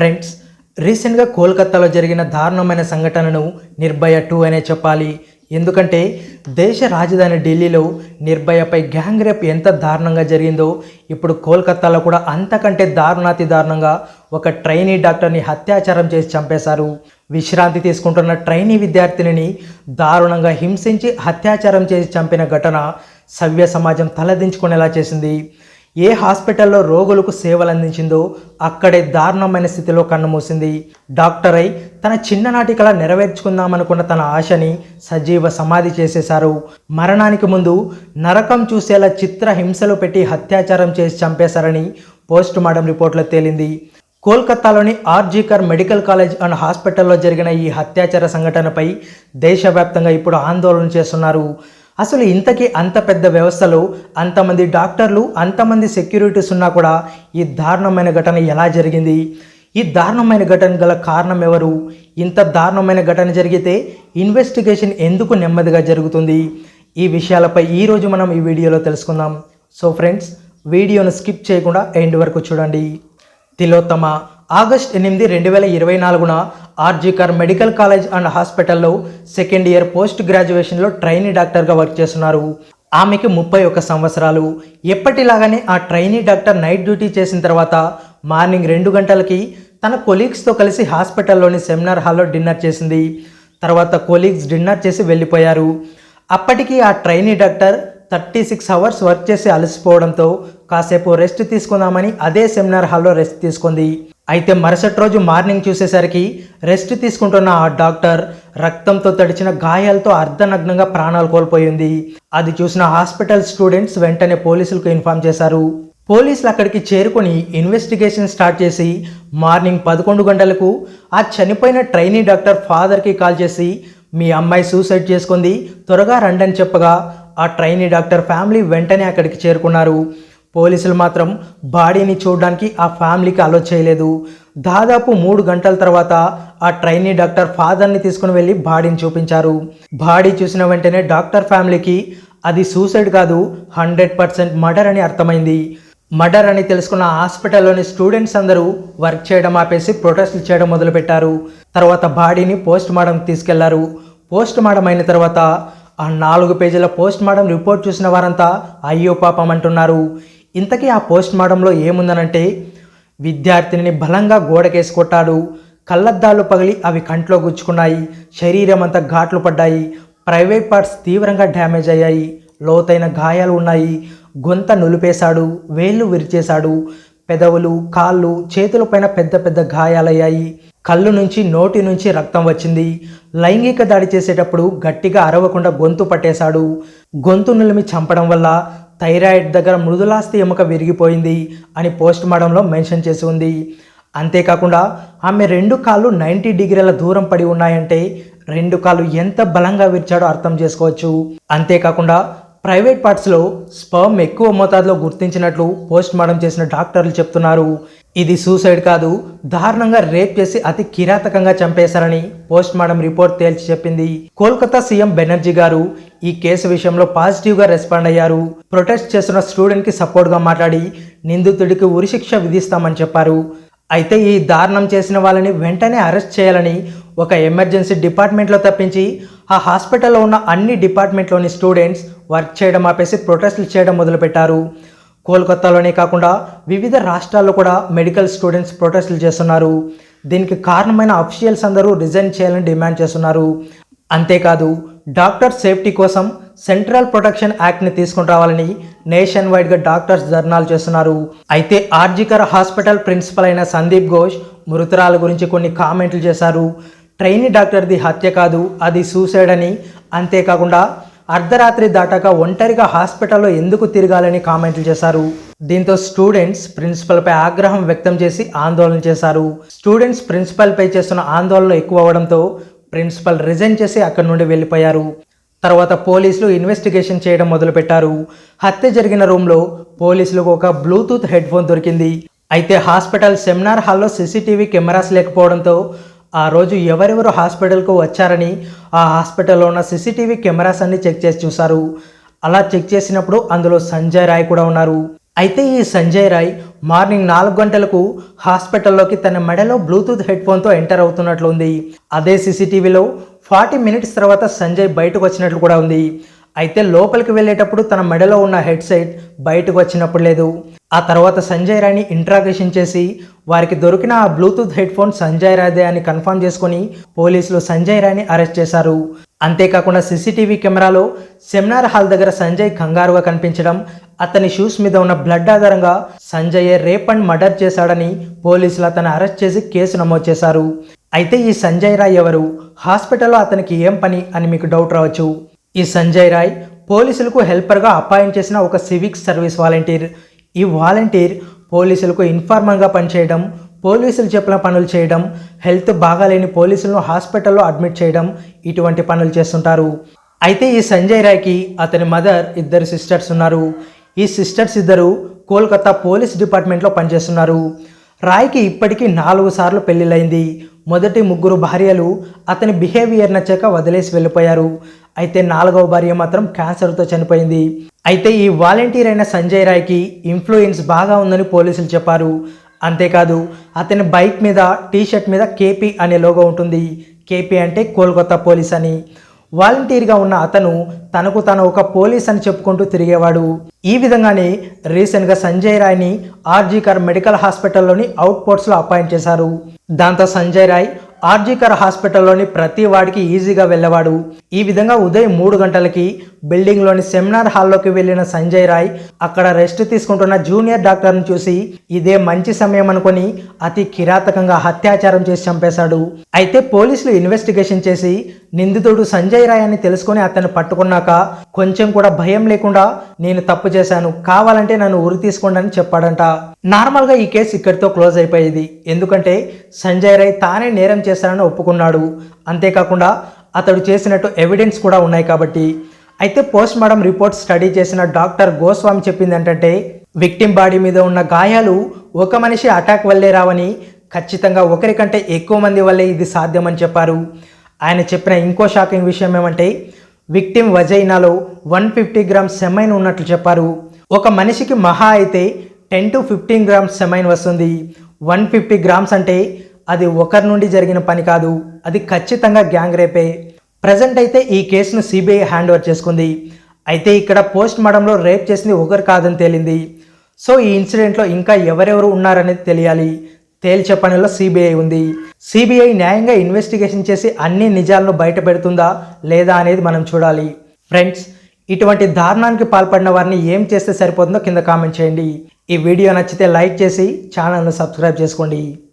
Friends రీసెంట్గా కోల్కతాలో జరిగిన దారుణమైన సంఘటనను నిర్భయ టూ అనే చెప్పాలి. ఎందుకంటే దేశ రాజధాని ఢిల్లీలో నిర్భయపై గ్యాంగ్ రేప్ ఎంత దారుణంగా జరిగిందో ఇప్పుడు కోల్కతాలో కూడా అంతకంటే దారుణాతి దారుణంగా ఒక ట్రైనీ డాక్టర్ని హత్యాచారం చేసి చంపేశారు. విశ్రాంతి తీసుకుంటున్న ట్రైనీ విద్యార్థినిని దారుణంగా హింసించి హత్యాచారం చేసి చంపిన ఘటన సవ్య సమాజం తలదించుకునేలా చేసింది. ఏ హాస్పిటల్లో రోగులకు సేవలు అందించిందో అక్కడే దారుణమైన స్థితిలో కన్నుమూసింది. డాక్టర్ అయి తన చిన్ననాటి కళ నెరవేర్చుకుందామనుకున్న తన ఆశని సజీవ సమాధి చేసేశారు. మరణానికి ముందు నరకం చూసేలా చిత్ర హింసలు పెట్టి అత్యాచారం చేసి చంపేశారని పోస్ట్ మార్టం రిపోర్ట్లో తేలింది. కోల్కతాలోని ఆర్జీకర్ మెడికల్ కాలేజ్ అండ్ హాస్పిటల్లో జరిగిన ఈ హత్యాచార సంఘటనపై దేశవ్యాప్తంగా ఇప్పుడు ఆందోళన చేస్తున్నారు. అసలు ఇంతకీ అంత పెద్ద వ్యవస్థలో అంతమంది డాక్టర్లు అంతమంది సెక్యూరిటీస్ ఉన్నా కూడా ఈ దారుణమైన ఘటన ఎలా జరిగింది? ఈ దారుణమైన ఘటన గల కారణం ఎవరు? ఇంత దారుణమైన ఘటన జరిగితే ఇన్వెస్టిగేషన్ ఎందుకు నెమ్మదిగా జరుగుతుంది? ఈ విషయాలపై ఈరోజు మనం ఈ వీడియోలో తెలుసుకుందాం. సో ఫ్రెండ్స్ వీడియోను స్కిప్ చేయకుండా ఎండ్ వరకు చూడండి. తిలోత్తమ ఆగస్ట్ ఎనిమిది రెండు వేల ఇరవై నాలుగున ఆర్జీకర్ మెడికల్ కాలేజ్ అండ్ హాస్పిటల్లో సెకండ్ ఇయర్ పోస్ట్ గ్రాడ్యుయేషన్లో ట్రైనీ డాక్టర్గా వర్క్ చేస్తున్నారు. ఆమెకి ముప్పై ఒక్క సంవత్సరాలు. ఎప్పటిలాగానే ఆ ట్రైనీ డాక్టర్ నైట్ డ్యూటీ చేసిన తర్వాత మార్నింగ్ రెండు గంటలకి తన కొలీగ్స్తో కలిసి హాస్పిటల్లోని సెమినార్ హాల్లో డిన్నర్ చేసింది. తర్వాత కొలీగ్స్ డిన్నర్ చేసి వెళ్ళిపోయారు. అప్పటికి ఆ trainee doctor thirty six hours work చేసి అలసిపోవడంతో కాసేపు రెస్ట్ తీసుకుందామని అదే సెమినార్ హాల్లో రెస్ట్ తీసుకుంది. అయితే మరుసటి రోజు మార్నింగ్ చూసేసరికి రెస్ట్ తీసుకుంటున్న ఆ డాక్టర్ రక్తంతో తడిచిన గాయాలతో అర్ధనగ్నంగా ప్రాణాలు కోల్పోయింది. అది చూసిన హాస్పిటల్ స్టూడెంట్స్ వెంటనే పోలీసులకు ఇన్ఫామ్ చేశారు. పోలీసులు అక్కడికి చేరుకొని ఇన్వెస్టిగేషన్ స్టార్ట్ చేసి మార్నింగ్ పదకొండు గంటలకు ఆ చనిపోయిన ట్రైనీ డాక్టర్ ఫాదర్కి కాల్ చేసి మీ అమ్మాయి సూసైడ్ చేసుకుంది త్వరగా రండని చెప్పగా ఆ ట్రైనీ డాక్టర్ ఫ్యామిలీ వెంటనే అక్కడికి చేరుకున్నారు. పోలీసులు మాత్రం బాడీని చూడడానికి ఆ ఫ్యామిలీకి అలో చేయలేదు. దాదాపు మూడు గంటల తర్వాత ఆ ట్రైనీ డాక్టర్ ఫాదర్ని తీసుకుని వెళ్ళి బాడీని చూపించారు. బాడీ చూసిన వెంటనే డాక్టర్ ఫ్యామిలీకి అది సూసైడ్ కాదు హండ్రెడ్ పర్సెంట్ మర్డర్ అని అర్థమైంది. మర్డర్ అని తెలుసుకున్న హాస్పిటల్లోని స్టూడెంట్స్ అందరూ వర్క్ చేయడం ఆపేసి ప్రొటెస్ట్లు చేయడం మొదలుపెట్టారు. తర్వాత బాడీని పోస్ట్ మార్టంకి తీసుకెళ్ళారు. పోస్ట్ మార్టం అయిన తర్వాత ఆ నాలుగు పేజీల పోస్ట్ మార్టం రిపోర్ట్ చూసిన వారంతా అయ్యో పాపం అంటున్నారు. ఇంతకీ ఆ పోస్ట్ మార్టంలో ఏముందనంటే విద్యార్థిని బలంగా గోడకేసి కొట్టాడు. కళ్ళద్దాలు పగిలి అవి కంట్లో గుచ్చుకున్నాయి. శరీరం అంతా ఘాట్లు పడ్డాయి. ప్రైవేట్ పార్ట్స్ తీవ్రంగా డ్యామేజ్ అయ్యాయి. లోతైన గాయాలు ఉన్నాయి. గొంత నులిపేశాడు. వేళ్ళు విరిచేశాడు. పెదవులు కాళ్ళు చేతులపైన పెద్ద పెద్ద గాయాలయ్యాయి. కళ్ళు నుంచి నోటి నుంచి రక్తం వచ్చింది. లైంగిక దాడి చేసేటప్పుడు గట్టిగా అరవకుండా గొంతు పట్టేశాడు. గొంతు నిలిమి చంపడం వల్ల థైరాయిడ్ దగ్గర మృదులాస్తి ఎముక విరిగిపోయింది అని పోస్ట్ మార్టంలో మెన్షన్ చేసి ఉంది. అంతేకాకుండా ఆమె రెండు కాళ్ళు నైంటీ డిగ్రీల దూరం పడి ఉన్నాయంటే రెండు కాళ్ళు ఎంత బలంగా విరిచాడో అర్థం చేసుకోవచ్చు. అంతేకాకుండా ప్రైవేట్ పార్ట్స్లో స్పర్మ్ ఎక్కువ మోతాదులో గుర్తించినట్లు పోస్ట్ మార్టం చేసిన డాక్టర్లు చెప్తున్నారు. ఇది సూసైడ్ కాదు దారుణంగా రేప్ చేసి అతి కిరాతకంగా చంపేశారని పోస్ట్ మార్టం రిపోర్ట్ తేల్చి చెప్పింది. కోల్కతా సీఎం బెనర్జీ గారు ఈ కేసు విషయంలో పాజిటివ్గా రెస్పాండ్ అయ్యారు. ప్రొటెస్ట్ చేస్తున్న స్టూడెంట్కి సపోర్ట్గా మాట్లాడి నిందితుడికి ఉరిశిక్ష విధిస్తామని చెప్పారు. అయితే ఈ దారుణం చేసిన వాళ్ళని వెంటనే అరెస్ట్ చేయాలని ఒక ఎమర్జెన్సీ డిపార్ట్మెంట్లో తప్పించి ఆ హాస్పిటల్లో ఉన్న అన్ని డిపార్ట్మెంట్లోని స్టూడెంట్స్ వర్క్ చేయడం ఆపేసి ప్రొటెస్టులు చేయడం మొదలుపెట్టారు. కోల్కతాలోనే కాకుండా వివిధ రాష్ట్రాల్లో కూడా మెడికల్ స్టూడెంట్స్ ప్రొటెస్టులు చేస్తున్నారు. దీనికి కారణమైన అఫీషియల్స్ అందరూ రిజైన్ చేయాలని డిమాండ్ చేస్తున్నారు. అంతేకాదు డాక్టర్ సేఫ్టీ కోసం సెంట్రల్ ప్రొటెక్షన్ యాక్ట్ని తీసుకుని రావాలని నేషన్ వైడ్గా డాక్టర్స్ ధర్నాలు చేస్తున్నారు. అయితే ఆర్జికర్ హాస్పిటల్ ప్రిన్సిపల్ అయిన సందీప్ ఘోష్ మృతురాల గురించి కొన్ని కామెంట్లు చేశారు. ట్రైనీ డాక్టర్ది హత్య కాదు అది సూసైడ్ అని. అంతేకాకుండా అర్ధరాత్రి దాటాక ఒంటరిగా హాస్పిటల్లో ఎందుకు తిరగాలని కామెంట్లు చేశారు. దీంతో స్టూడెంట్స్ ప్రిన్సిపల్పై ఆగ్రహం వ్యక్తం చేసి ఆందోళన చేశారు. స్టూడెంట్స్ ప్రిన్సిపల్పై చేస్తున్న ఆందోళన ఎక్కువ అవడంతో ప్రిన్సిపల్ రిజైన్ చేసి అక్కడి నుండి వెళ్ళిపోయారు. తర్వాత పోలీసులు ఇన్వెస్టిగేషన్ చేయడం మొదలుపెట్టారు. హత్య జరిగిన రూమ్లో పోలీసులకు ఒక బ్లూటూత్ హెడ్ ఫోన్ దొరికింది. అయితే హాస్పిటల్ సెమినార్ హాల్లో సీసీటీవీ కెమెరాస్ లేకపోవడంతో ఆ రోజు ఎవరెవరు హాస్పిటల్కు వచ్చారని ఆ హాస్పిటల్లో ఉన్న సీసీటీవీ కెమెరాస్ అన్ని చెక్ చేసి చూశారు. అలా చెక్ చేసినప్పుడు అందులో సంజయ్ రాయ్ కూడా ఉన్నారు. అయితే ఈ సంజయ్ రాయ్ మార్నింగ్ నాలుగు గంటలకు హాస్పిటల్లోకి తన మెడలో బ్లూటూత్ హెడ్ ఫోన్తో ఎంటర్ అవుతున్నట్లు ఉంది. అదే సీసీటీవీలో ఫార్టీ మినిట్స్ తర్వాత సంజయ్ బయటకు వచ్చినట్లు కూడా ఉంది. అయితే లోపలికి వెళ్ళేటప్పుడు తన మెడలో ఉన్న హెడ్సెట్ బయటకు వచ్చినప్పుడు లేదు. ఆ తర్వాత సంజయ్ రాయ్ని ఇంట్రాగేషన్ చేసి వారికి దొరికిన ఆ బ్లూటూత్ హెడ్ ఫోన్ సంజయ్ రాదే అని కన్ఫర్మ్ చేసుకొని పోలీసులు సంజయ్ రాయ్ని అరెస్ట్ చేశారు. అంతేకాకుండా సీసీటీవీ కెమెరాలో సెమినార్ హాల్ దగ్గర సంజయ్ కంగారుగా కనిపించడం అతని షూస్ మీద ఉన్న బ్లడ్ ఆధారంగా సంజయ్ రేప్ అండ్ మర్డర్ చేశాడని పోలీసులు అతను అరెస్ట్ చేసి కేసు నమోదు చేశారు. అయితే ఈ సంజయ్ రాయ్ ఎవరు? హాస్పిటల్లో అతనికి ఏం పని అని మీకు డౌట్ రావచ్చు. ఈ సంజయ్ రాయ్ పోలీసులకు హెల్పర్గా అపాయింట్ చేసిన ఒక సివిక్ సర్వీస్ వాలంటీర్. ఈ వాలంటీర్ పోలీసులకు ఇన్ఫార్మర్గా పనిచేయడం పోలీసులు చెప్పిన పనులు చేయడం హెల్త్ బాగాలేని పోలీసులను హాస్పిటల్లో అడ్మిట్ చేయడం ఇటువంటి పనులు చేస్తుంటారు. అయితే ఈ సంజయ్ రాయ్కి అతని మదర్ ఇద్దరు సిస్టర్స్ ఉన్నారు. ఈ సిస్టర్స్ ఇద్దరు కోల్కతా పోలీస్ డిపార్ట్మెంట్లో పనిచేస్తున్నారు. రాయ్కి ఇప్పటికీ నాలుగు సార్లు పెళ్ళిళ్ళైంది మొదటి ముగ్గురు భార్యలు అతని బిహేవియర్ నచ్చక వదిలేసి వెళ్ళిపోయారు. అయితే నాలుగవ భార్య మాత్రం క్యాన్సర్తో చనిపోయింది. అయితే ఈ వాలంటీర్ అయిన సంజయ్ రాయ్కి ఇన్ఫ్లుయెన్స్ బాగా ఉందని పోలీసులు చెప్పారు. అంతేకాదు అతని బైక్ మీద టీషర్ట్ మీద కేపీ అనే లోగో ఉంటుంది. కేపీ అంటే కోల్కతా పోలీస్ అని. వాలంటీర్గా ఉన్న అతను తనకు తను ఒక పోలీస్ అని చెప్పుకుంటూ తిరిగేవాడు. ఈ విధంగానే రీసెంట్గా సంజయ్ రాయ్ని ఆర్జీకర్ మెడికల్ హాస్పిటల్లోని అవుట్ పోస్ట్లో అపాయింట్ చేశారు. దాంతో సంజయ్ రాయ్ ఆర్జీకర్ హాస్పిటల్లోని ప్రతి వాడికి ఈజీగా వెళ్ళేవాడు. ఈ విధంగా ఉదయం మూడు గంటలకి బిల్డింగ్లోని సెమినార్ హాల్లోకి వెళ్ళిన సంజయ్ రాయ్ అక్కడ రెస్ట్ తీసుకుంటున్న జూనియర్ డాక్టర్ను చూసి ఇదే మంచి సమయం అనుకొని అతి కిరాతకంగా అత్యాచారం చేసి చంపేశాడు. అయితే పోలీసులు ఇన్వెస్టిగేషన్ చేసి నిందితుడు సంజయ్ రాయ్ అని తెలుసుకొని అతన్ని పట్టుకున్నాక కొంచెం కూడా భయం లేకుండా నేను తప్పు చేశాను కావాలంటే నన్ను ఉరి తీసుకోండి అని చెప్పాడంట. నార్మల్గా ఈ కేసు ఇక్కడితో క్లోజ్ అయిపోయేది. ఎందుకంటే సంజయ్ రాయ్ తానే నేరం చేశానని ఒప్పుకున్నాడు. అంతేకాకుండా అతడు చేసినట్టు ఎవిడెన్స్ కూడా ఉన్నాయి కాబట్టి. అయితే పోస్ట్ మార్టం రిపోర్ట్ స్టడీ చేసిన డాక్టర్ గోస్వామి చెప్పింది ఏంటంటే విక్టిమ్ బాడీ మీద ఉన్న గాయాలు ఒక మనిషి అటాక్ వల్లే రావని ఖచ్చితంగా ఒకరికంటే ఎక్కువ మంది వల్లే ఇది సాధ్యమని చెప్పారు. ఆయన చెప్పిన ఇంకో షాకింగ్ విషయం ఏమంటే విక్టిమ్ వజైనాలో వన్ ఫిఫ్టీ గ్రామ్స్ సెమైన్ ఉన్నట్లు చెప్పారు. ఒక మనిషికి మహా అయితే ten to fifteen grams semen వస్తుంది. వన్ ఫిఫ్టీ గ్రామ్స్ అంటే అది ఒకరి నుండి జరిగిన పని కాదు అది ఖచ్చితంగా గ్యాంగ్ రేపే. ప్రజెంట్ అయితే ఈ కేసును సిబిఐ హ్యాండ్ ఓవర్ చేసుకుంది. అయితే ఇక్కడ పోస్ట్ మార్టంలో రేప్ చేసింది ఒకరు కాదని తేలింది. సో ఈ ఇన్సిడెంట్లో ఇంకా ఎవరెవరు ఉన్నారనేది తెలియాలి. తేల్చే పనిలో సిబిఐ ఉంది. సిబిఐ న్యాయంగా ఇన్వెస్టిగేషన్ చేసి అన్ని నిజాలను బయట పెడుతుందా లేదా అనేది మనం చూడాలి. ఫ్రెండ్స్ ఇటువంటి దారుణానికి పాల్పడిన వారిని ఏం చేస్తే సరిపోతుందో కింద కామెంట్ చేయండి. ఈ వీడియో నచ్చితే లైక్ చేసి ఛానల్ను సబ్స్క్రైబ్ చేసుకోండి.